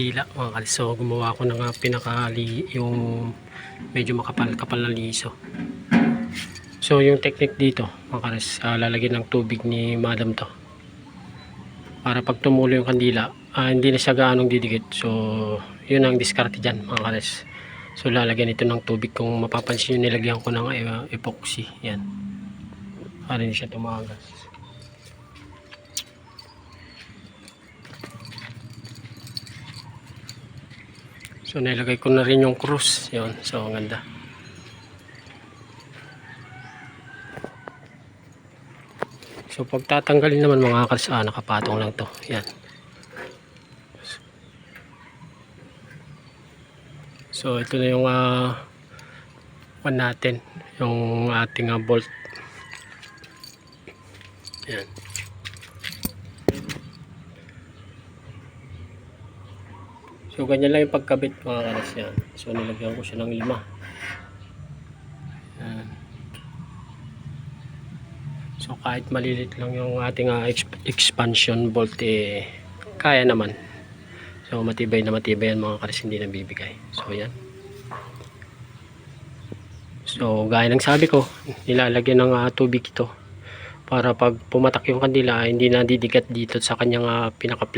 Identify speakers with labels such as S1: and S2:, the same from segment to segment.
S1: Hila mga kalis. Gumawa ako ng uh, pinakali yung medyo makapal-kapal na liso. So yung technique dito mga kalis, ah, lalagyan ng tubig ni madam to. Para pag tumulo yung kandila, ah, hindi na siya gaanong didikit. So yun ang diskarte dyan mga kalis. So lalagyan ito ng tubig kung mapapansin nyo nilagyan ko ng uh, epoxy. Yan. Para hindi siya tumagas. So nilagay ko na rin yung cruise. Yun. So ang ganda. So pag tatanggalin naman mga kars, ah, nakapatong lang to. Yan. So ito na yung ah one natin. Yung ating ah, bolt. Yan. So ganyan lang yung pagkabit mga karas yan. So nilagyan ko siya ng lima. Yan. So kahit malilit lang yung ating ah, exp- expansion bolt eh kaya naman. So matibay na matibay yan mga karas hindi nabibigay. So yan. So gaya ng sabi ko, nilalagyan ng ah, tubig ito para pag pumatak yung kandila hindi na didigat dito sa kanyang ah, pinaka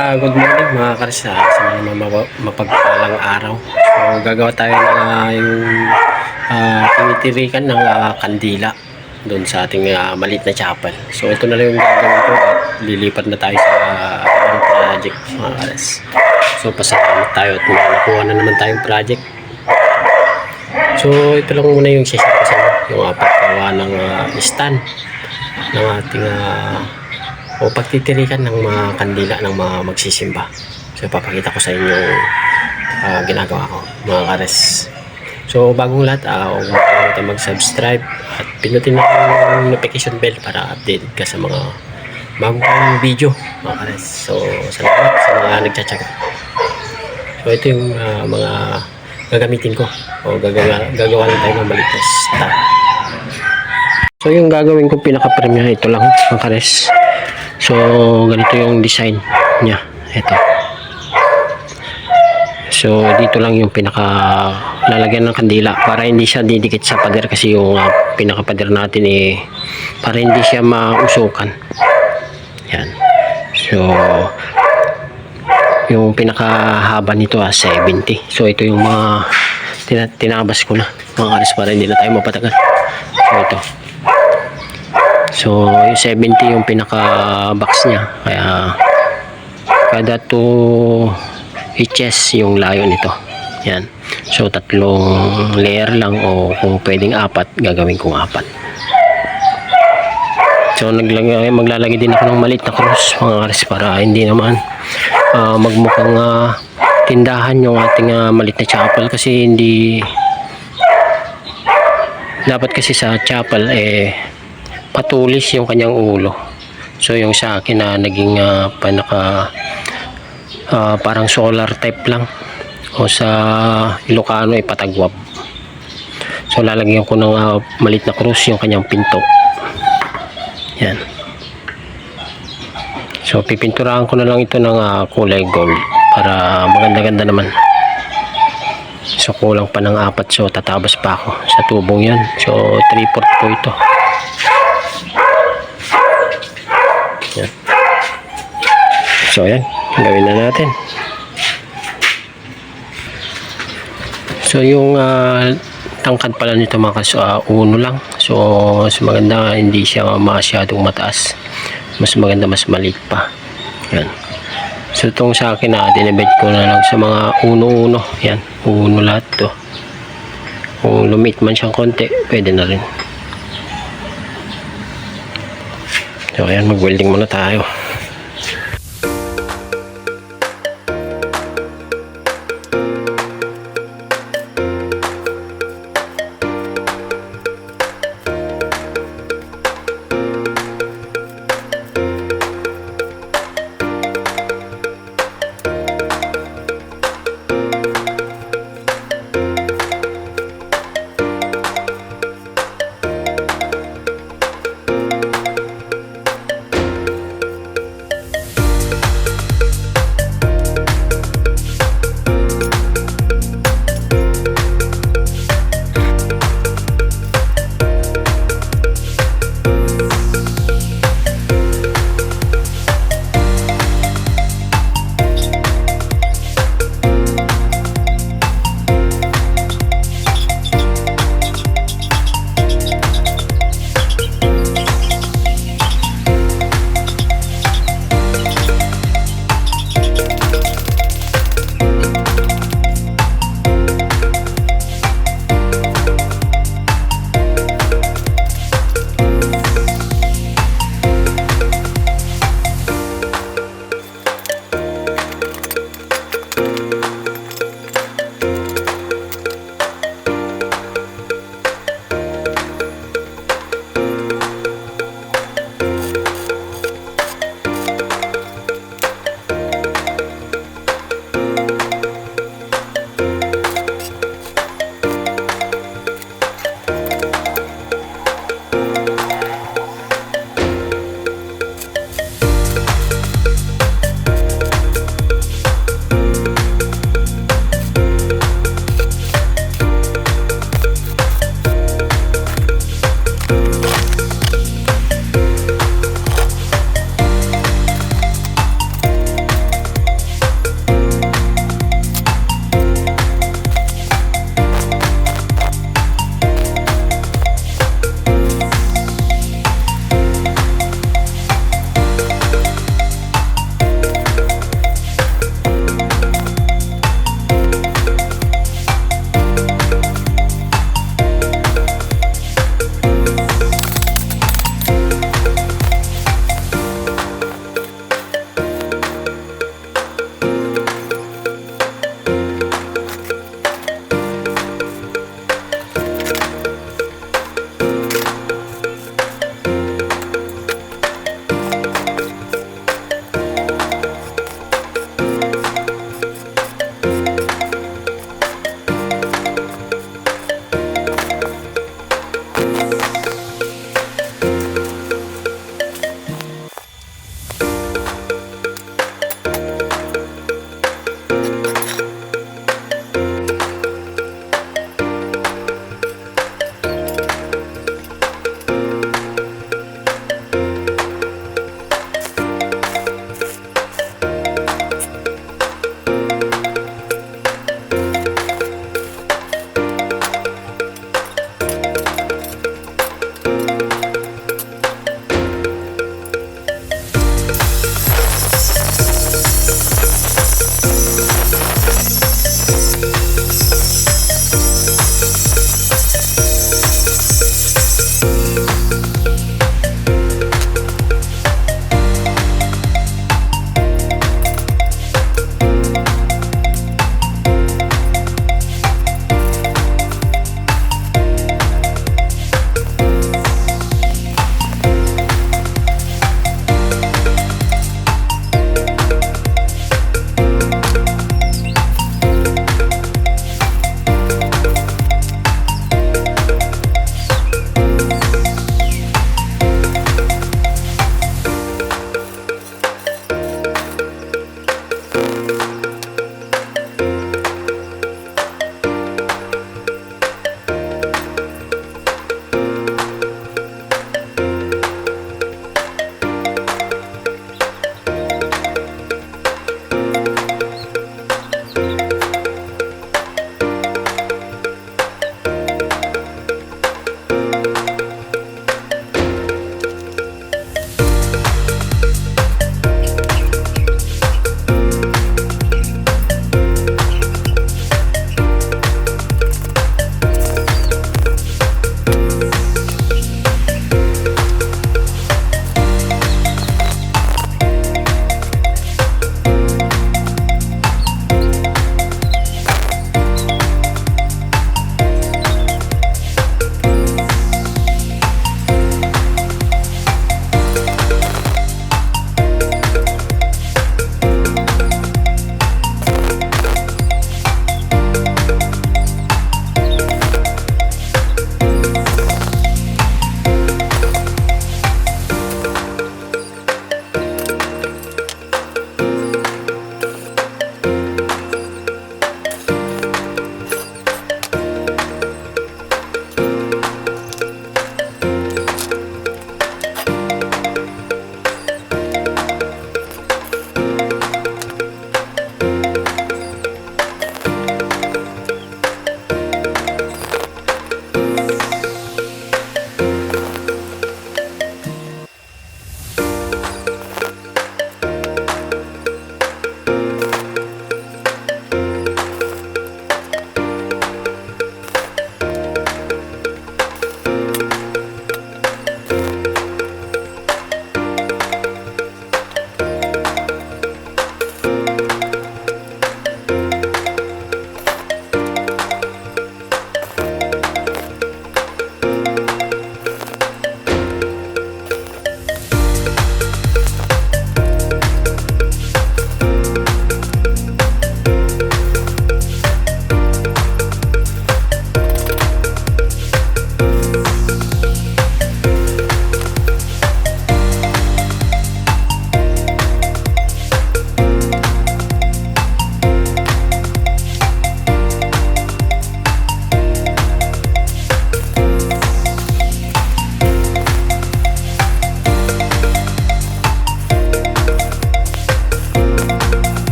S1: Ah, good morning mga karsa sa mga mapagpalang araw. So gagawa tayo ng ah, yung uh, tinitirikan ng ah, kandila doon sa ating ah, maliit na chapel. So ito na lang yung gagawin ko at lilipat na tayo sa uh, project mga karas. So pasalamat tayo at nakuha na naman tayong project. So ito lang muna yung session ko sa yung uh, paggawa ng ah, stand ng ating ah, o pagtitirikan ng mga kandila ng mga magsisimba. So papakita ko sa inyo ah, ginagawa ko mga kares. So bagong lahat, uh, huwag mo mag-subscribe at pinutin mo yung notification bell para updated ka sa mga bagong video mga kares. So salamat sa mga nagtsatsaga. So ito yung ah, mga gagamitin ko o gagawa, gagawa lang tayo ng maliit na stand. So yung gagawin ko pinaka-premium ito lang mga kares. So, ganito yung design niya. Ito. So, dito lang yung pinaka lalagyan ng kandila para hindi siya didikit sa pader kasi yung uh, pinaka pader natin eh para hindi siya mausukan. Yan. So, yung pinakahaba nito ah 70. So, ito yung mga tina tinabas ko na mga karis para hindi na tayo mapatagal. So, ito. So, yung 70 yung pinaka box niya. Kaya kada 2 inches yung layo nito. Yan. So, tatlong layer lang o kung pwedeng apat, gagawin kong apat. So, naglagay, maglalagay din ako ng maliit na cross mga karis para hindi naman ah, magmukhang ah, tindahan yung ating uh, maliit na chapel kasi hindi dapat kasi sa chapel eh patulis yung kanyang ulo. So yung sa akin na naging ah, panaka ah, parang solar type lang o sa Ilocano ay patagwab. So lalagyan ko ng ah, malit na krus yung kanyang pinto. Yan. So pipinturahan ko na lang ito ng ah, kulay gold para maganda-ganda naman. So kulang pa ng apat so tatabas pa ako sa tubong yan. So 3 port po ito. So, ayan. Gawin na natin. So, yung uh, tangkad pala nito mga kas, uh, uno lang. So, mas maganda hindi siya masyadong mataas. Mas maganda mas maliit pa. Yan. So, itong sa akin na uh, ko na lang sa mga uno-uno. Yan. Uno lahat to. Kung lumit man siyang konti, pwede na rin. So ayan, mag-welding muna tayo.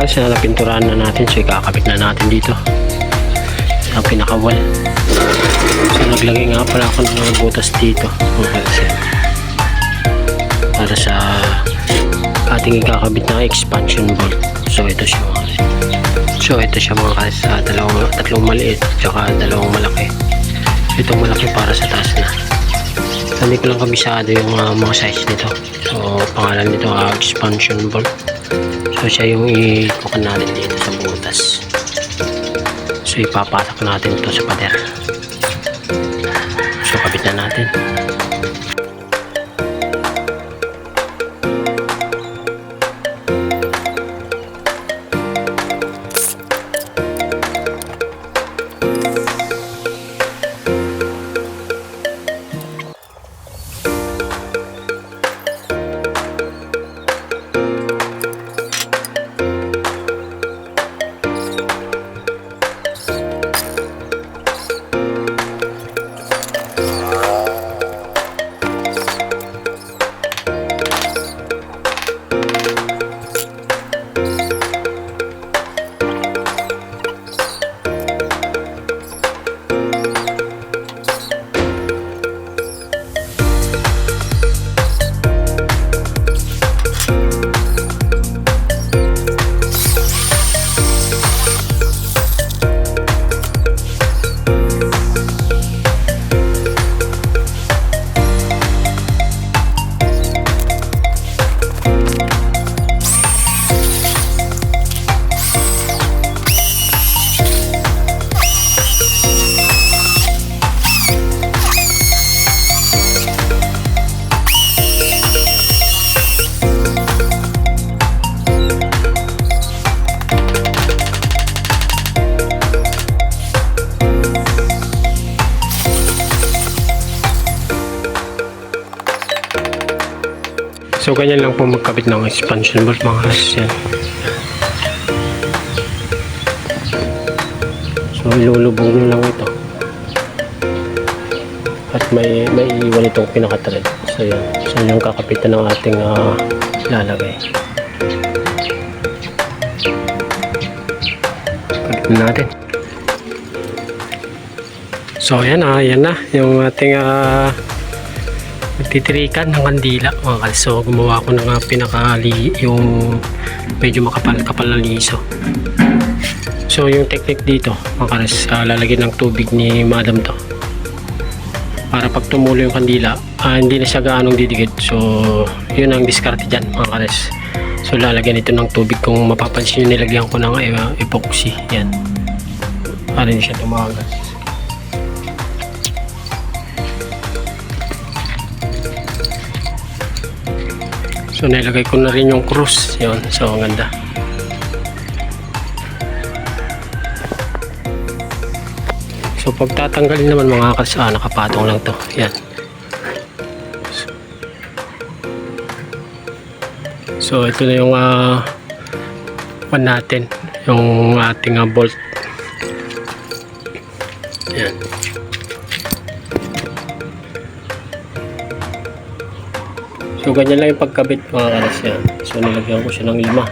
S1: Kalis, na napinturahan na natin. So, ikakabit na natin dito. Sa pinakawal. So, naglagay nga pala ako ng mga butas dito. Para sa ating ikakabit na expansion bolt. So, ito siya mga. So, ito siya mga kalis. Sa dalawang, tatlong maliit. Tsaka dalawang malaki. Itong malaki para sa taas na. Hindi ko lang kabisado yung ah, mga size nito. So, pangalan nito ah, expansion bolt. So siya yung ikukan natin dito sa butas. So ipapasak natin ito sa pader. So kabit na natin. So ganyan lang po magkabit ng expansion bolt mga kasis yan. So ilulubog nyo lang ito. At may may iwan itong pinaka-thread. So yan. So yung kakapitan ng ating ah, lalagay. Na natin. So ayan ah, ayan na yung ating ah, titirikan ng kandila mga kal. So gumawa ko ng ah, pinakali yung medyo makapal-kapal na liso. So yung technique dito mga kalis, ah, lalagyan ng tubig ni madam to. Para pag tumulo yung kandila, ah, hindi na siya gaanong didikit. So yun ang diskarte dyan mga kalis. So lalagyan ito ng tubig kung mapapansin nyo nilagyan ko ng uh, epoxy. Yan. Para hindi siya tumagas. So nilagay ko na rin yung cross. Yun. So ang ganda. So pagtatanggalin naman mga kas, ah, nakapatong lang to. Yan. So ito na yung ah pan natin. Yung ating ah, bolt. Yan. So ganyan lang yung pagkabit mga karas yan. So nilagyan ko siya ng lima.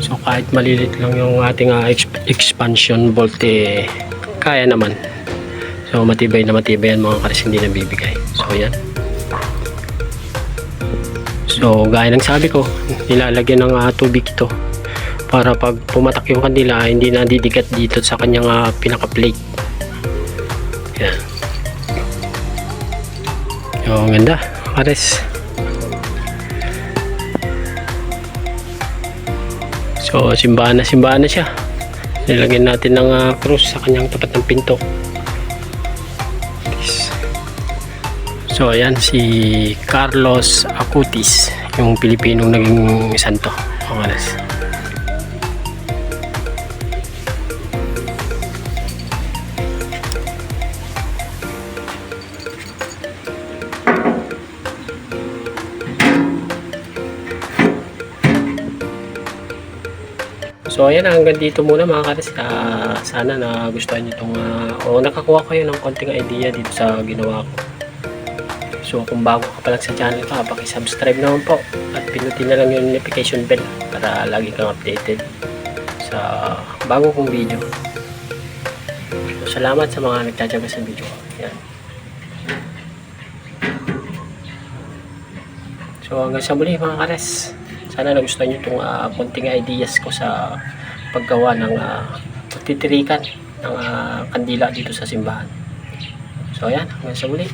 S1: So kahit malilit lang yung ating ah, ex- expansion bolt eh, kaya naman. So matibay na matibay yan mga karas hindi nabibigay. So yan. So gaya ng sabi ko, nilalagyan ng ah, tubig ito para pag pumatak yung kandila hindi na didigat dito sa kanyang ah, pinaka-plate. Yan. Yung ganda, Ares. So, simbahan na simbahan na siya. Nilagyan natin ng ah, cross sa kanyang tapat ng pinto. So, ayan si Carlos Acutis, yung Pilipinong naging santo. Ang Ares. So ayan, hanggang dito muna mga kares. Ah, sana na gustuhan nyo itong, ah, o nakakuha kayo ng konting idea dito sa ginawa ko. So kung bago ka pa lang sa channel ko, pakisubscribe naman po. At pinutin na lang yung notification bell para lagi kang updated sa bago kong video. So, salamat sa mga nagtatyaga sa video ko. Yan. So hanggang sa muli mga kares. Sana nagustuhan nyo itong ah, konting ideas ko sa paggawa ng uh, titirikan ng ah, kandila dito sa simbahan. So ayan, hanggang sa muli.